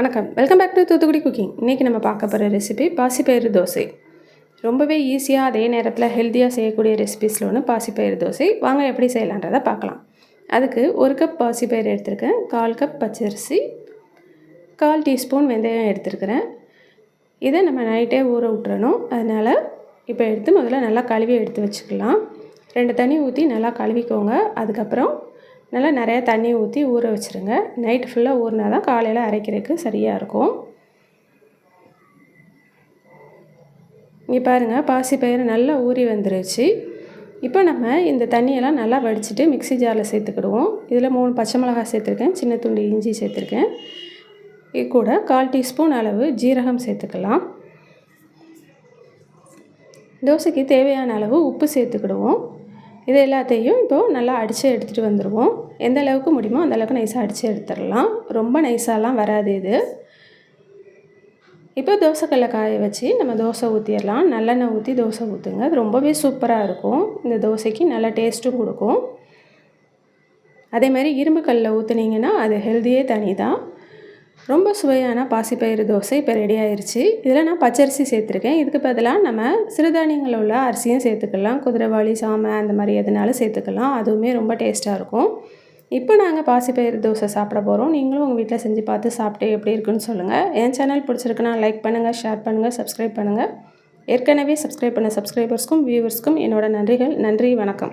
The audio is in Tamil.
வணக்கம். Welcome back to Thoothukudi cooking இன்றைக்கி நம்ம பார்க்க போகிற ரெசிபி பாசிப்பயிறு தோசை. ரொம்பவே ஈஸியாக அதே நேரத்தில் ஹெல்த்தியாக செய்யக்கூடிய ரெசிபிஸில் ஒன்று பாசிப்பயிறு தோசை. வாங்க எப்படி செய்யலான்றதை பார்க்கலாம். அதுக்கு ஒரு கப் பாசிப்பயிறு எடுத்திருக்கேன். கால் கப் பச்சரிசி கால் டீஸ்பூன் வெந்தயம் எடுத்துருக்கிறேன். இதை நம்ம நைட்டே ஊற விட்டுறணும். அதனால் இப்போ எடுத்து முதல்ல நல்லா கழுவி எடுத்து வச்சுக்கலாம். ரெண்டு தண்ணி ஊற்றி நல்லா கழுவிக்கோங்க. அதுக்கப்புறம் நல்லா நிறையா தண்ணி ஊற்றி ஊற வச்சுருங்க. நைட் ஃபுல்லாக ஊறினா தான் காலையில் அரைக்கிறதுக்கு சரியாக இருக்கும். இங்கே பாருங்கள் பாசிப்பயிறு நல்லா ஊறி வந்துருச்சு. இப்போ நம்ம இந்த தண்ணியெல்லாம் நல்லா வடிச்சிட்டு மிக்ஸி ஜாரில் சேர்த்துக்கிடுவோம். இதில் மூணு பச்சை மிளகாய் சேர்த்துருக்கேன் சின்ன துண்டு இஞ்சி சேர்த்துருக்கேன். இது கூட கால் டீஸ்பூன் அளவு ஜீரகம் சேர்த்துக்கலாம். தோசைக்கு தேவையான அளவு உப்பு சேர்த்துக்கிடுவோம். இது எல்லாத்தையும் இப்போது நல்லா அடித்து எடுத்துகிட்டு வந்துடுவோம் எந்த அளவுக்கு முடியுமோ அந்த அளவுக்கு நைஸாக அடித்து எடுத்துடலாம். ரொம்ப நைஸாலாம் வராது இது. இப்போ தோசைக்கல்லை காய வச்சு நம்ம தோசை ஊற்றிடலாம் நல்லெண்ணெய் ஊற்றி தோசை ஊற்றுங்க அது ரொம்பவே சூப்பராக இருக்கும். இந்த தோசைக்கு நல்ல டேஸ்ட்டும் கொடுக்கும். அதே மாதிரி இரும்பு கல்லில் ஊற்றுனீங்கன்னா அது ஹெல்த்தியே தனி தான் ரொம்ப சுவையான பாசிப்பயிறு தோசை இப்போ ரெடி ஆயிடுச்சு இதில் நான் பச்சரிசி சேர்த்துருக்கேன். இதுக்கு பதிலாக நம்ம சிறுதானியங்களில் உள்ள அரிசியும் சேர்த்துக்கலாம். குதிரைவாளி சாமை அந்த மாதிரி எதுனாலும் சேர்த்துக்கலாம். அதுவுமே ரொம்ப டேஸ்ட்டாக இருக்கும். இப்போ நாங்கள் பாசிப்பயிறு தோசை சாப்பிட போகிறோம் நீங்களும் உங்கள் வீட்டில் செஞ்சு பார்த்து சாப்பிட்டு எப்படி இருக்குன்னு சொல்லுங்கள் என் சேனல் பிடிச்சிருக்குன்னா லைக் பண்ணுங்கள் ஷேர் பண்ணுங்கள் சப்ஸ்கிரைப் பண்ணுங்கள் ஏற்கனவே சப்ஸ்கிரைப் பண்ண சப்ஸ்கிரைபர்ஸ்க்கும் வியூவர்ஸ்க்கும் என்னோடய நன்றிகள். நன்றி வணக்கம்.